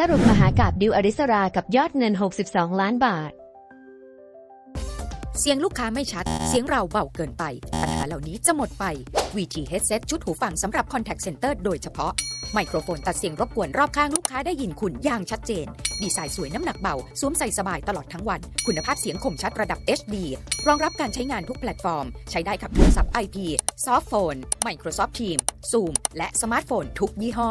สรุปมหากาบดิวอริสรากับยอดเงิน 62 ล้านบาท เสียงลูกค้าไม่ชัด เสียงเราเบาเกินไป ปัญหาเหล่านี้จะหมดไป VT Headset ชุดหูฟังสำหรับ Contact Center โดยเฉพาะ ไมโครโฟนตัดเสียงรบกวนรอบข้างลูกค้าได้ยินคุณอย่างชัดเจน ดีไซน์สวยน้ำหนักเบา สวมใส่สบายตลอดทั้งวัน คุณภาพเสียงคมชัดระดับ HD รองรับการใช้งานทุกแพลตฟอร์ม ใช้ได้กับโทรศัพท์ IP ซอฟต์โฟน Microsoft Teams Zoom และสมาร์ทโฟนทุกยี่ห้อ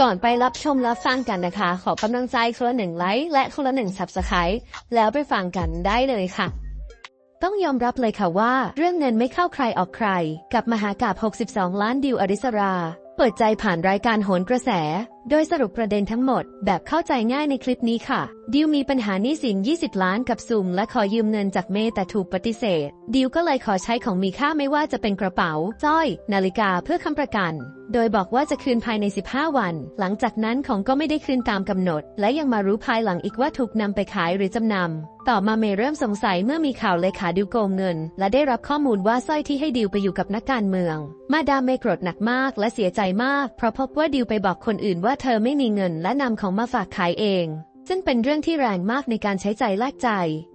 ก่อนไปรับชมรับฟังกันนะคะ ขอกำลังใจคนละหนึ่งไลค์และคนละหนึ่งสับสไครต์แล้วไปฟังกันได้เลยค่ะ ต้องยอมรับเลยค่ะว่า เรื่องเงินไม่เข้าใครออกใคร กับมหากาบ62 ล้านดิวอริสรา เปิดใจผ่านรายการโหนกระแส โดยสรุปประเด็นทั้งหมด แบบเข้าใจง่ายในคลิปนี้ค่ะ ดิวมีปัญหาหนี้สิน 20 ล้านกับซุมและขอยืมเงินจากเมย์แต่ถูกปฏิเสธ ดิวก็เลยขอใช้ของมีค่าไม่ว่าจะเป็นกระเป๋าสร้อย นาฬิกาเพื่อค้ำประกันโดยบอกว่าจะคืนภายใน 15 วัน หลังจากนั้นของก็ไม่ได้คืนตามกำหนด และยังมารู้ภายหลังอีกว่าถูกนำไปขายหรือจำนำ ต่อมาเมย์เริ่มสงสัยเมื่อมีข่าวเลขาดิวโกงเงิน และได้รับข้อมูลว่าสร้อยที่ให้ดิวไปอยู่กับนักการเมือง มาดามเมย์โกรธหนักมากและเสียใจมาก เพราะพบว่าดิวไปบอกคนอื่นว่าเธอไม่มีเงินและนำของมาฝากขายเอง ซึ่งเป็นเรื่องที่แรงมากในการใช้ใจแลกใจ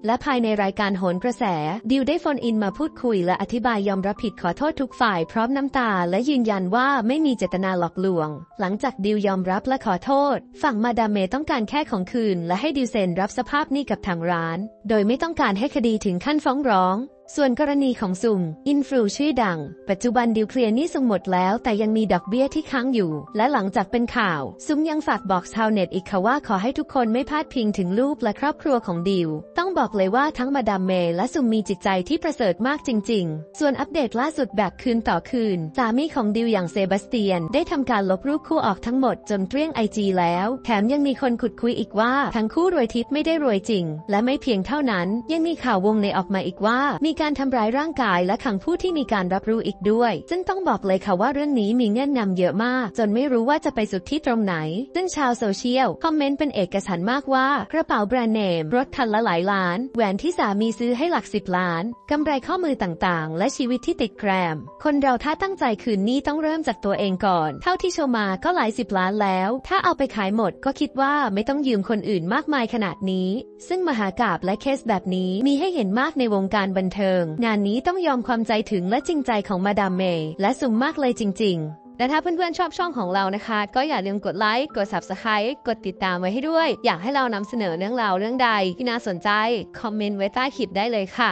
และภายในรายการโหนกระแส ดิวได้โฟนอินมาพูดคุยและอธิบายยอมรับผิดขอโทษทุกฝ่ายพร้อมน้ำตา และยืนยันว่าไม่มีเจตนาหลอกลวง หลังจากดิวยอมรับและขอโทษ ฝั่งมาดามเมต้องการแค่ของคืน และให้ดิวเซ็นรับสภาพหนี้กับทางร้าน โดยไม่ต้องการให้คดีถึงขั้นฟ้องร้อง ส่วนกรณีของซุง อินฟลูชื่อดัง ปัจจุบันดิวเคลียร์นี้ซุงหมดแล้ว แต่ยังมีดอกเบี้ยที่ค้างอยู่ และหลังจากเป็นข่าว ซุงยังฝากบอกชาวเน็ตอีกค่ะว่าขอให้ทุกคนไม่พลาดพิงถึงลูกและครอบครัวของดิว ต้องบอกเลยว่าทั้งมาดามเมย์และซุงมีจิตใจที่ประเสริฐมากจริง ๆ ส่วนอัปเดตล่าสุดแบบคืนต่อคืน สามีของดิวอย่างเซบาสเตียน ได้ทำการลบรูปคู่ออกทั้งหมดจนเกลี้ยงไอจีแล้ว แถมยังมีคนขุดคุยอีกว่าทั้งคู่รวยทิพย์ไม่ได้รวยจริง และไม่เพียงเท่านั้น ยังมีข่าววงในออกมาอีกว่ามีการทำร้ายร่างกายและขังผู้ที่มีการรับรู้อีกด้วย ซึ่งต้องบอกเลยค่ะว่าเรื่องนี้มีเงื่อนงำเยอะมาก จนไม่รู้ว่าจะไปสุดที่ตรงไหน ซึ่งชาวโซเชียล คอมเมนต์เป็นเอกฉันมากว่า กระเป๋าแบรนด์เนม รถคันละหลายล้าน แหวนที่สามีซื้อให้หลักสิบล้านกำไรข้อมือต่างๆ และชีวิตที่ติดแกรม คนเราถ้าตั้งใจคืนนี้ต้องเริ่มจากตัวเองก่อน เท่าที่โชว์มาก็หลายสิบล้านแล้ว ถ้าเอาไปขายหมดก็คิดว่าไม่ต้องยืมคนอื่นมากมายขนาดนี้ ซึ่งมหากาบและเคสแบบนี้มีให้เห็นมากในวงการบันเทิงงานนี้ต้องยอมความใจถึงและจริงใจของมาดามเมย์และสุ่มมากเลยจริง ๆและถ้าเพื่อนๆชอบช่องของเรานะคะ ก็อย่าลืมกดไลค์ กด Subscribe กดติดตามไว้ให้ด้วย อยากให้เรานำเสนอเรื่องราวเรื่องใดที่น่าสนใจ คอมเมนต์ไว้ใต้คลิปได้เลยค่ะ